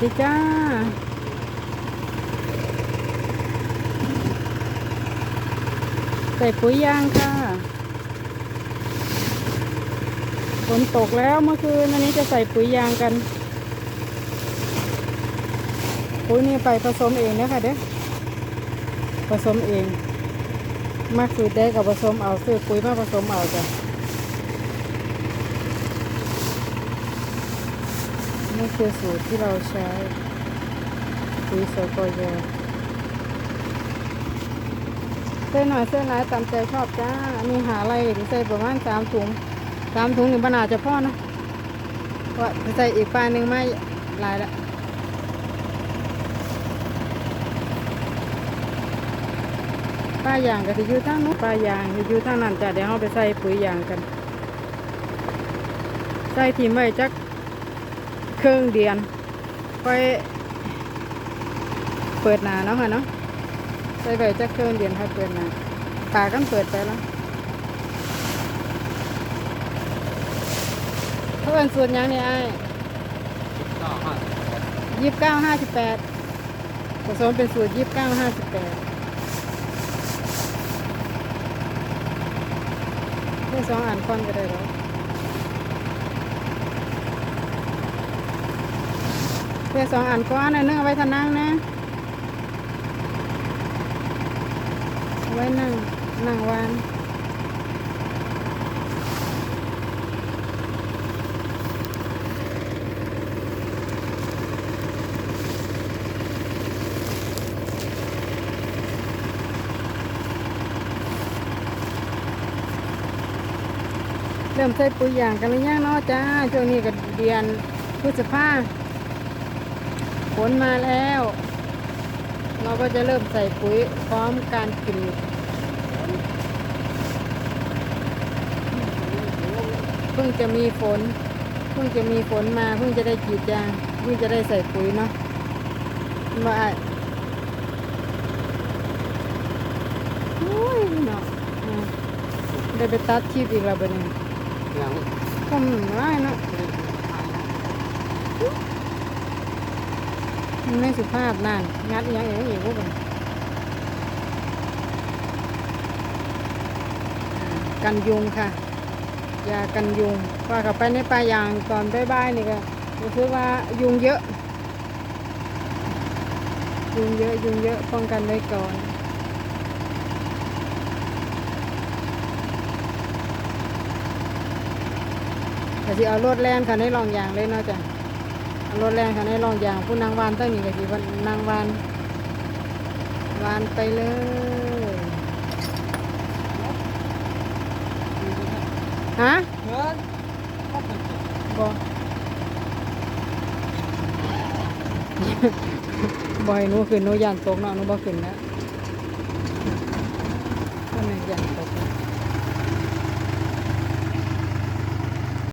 ดีจ้าใส่ปุ๋ยยางค่ะฝนตกแล้วเมื่อคืนอันนี้จะใส่ปุ๋ยยางกัน ปุ๋ยนี่ไปผสมเองนี่ยค่ะเด้อผสมเอง มากสูตรได้กับผสมเอาซื้อปุ๋ยมาผสมเอาจ้ะ นี่คือสูตรที่เราใช้ปุ๋ยสกอยเส้นหน่อยเส้นหลายตามใจชอบจ้า มีหาอะไรใส่ประมาณสามถุงสามถุงหนึ่งบรรณาจะพ่อนะเพราใส่อีกปลายหนึ่งไม่หลายละป้ายางก็จะอยู่ทางนู้นป้ายางอยู่ทางนั้นจ้ะเดี๋ยวเราไปใส่ปุ๋ยยางกัน ใส่ทีมไว้จัก ครื่องเดียนค่อยเปิดหนาเนาะค่ะเนาะใส่ไว้จักเครื่องเดียนค่อยเปิดหนาปากกันเปิดไปแล้วเพื่อนส่วนยังเนี่ยไอ้ยี่สิบเก้าห้าสิบแปดผสมเป็นสูตรยี่สิบเก้าห้าสิบแปดได้สองอันก้อนก็ได้หรอ เพื่อสองอันก้อนอันนึงเอาไว้ทานั่งนะเอาไว้นั่งนั่งวานเริ่มใส่ปุ๋ยอย่างกันหรือยังเนาะจ้าช่วงนี้ก็เดือนพฤษภา นมาแล้ว เราก็จะเริ่มใส่ปุ๋ยพร้อมการกรีดเพิ่งจะมีฝน เพิ่งจะมีฝนมา เพิ่งจะได้กรีดยาง เพิ่งจะได้ใส่ปุ๋ยเนาะว่าโอ้ยเนาะอืมได้ไปตัดชีพอีกแล้วบัดนี้ยังคมร้ายเนาะ มันไม่สุภาพนั่นงัดอยังอย่างอีกพวกมันกันยุงค่ะยากันยุงว่ากับไปในป่ายางตอนบ่ายๆนี่ก็รู้สึกว่ายุงเยอะ ยุงเยอะยุงเยอะป้องกันไว้ก่อนแต่ที่เอารถแล่นค่ะในรองยางเลยเนาะจ้ะ รถแรงค่ะในรองยางผู้นางวานตั้งนี่ก็สิวันนางวานวานไปเลยฮะเงินบอบ่ให้หนูขึ้นนูย่านตกเนาะนูบ่ขึ้นแล้วก็แม่นะ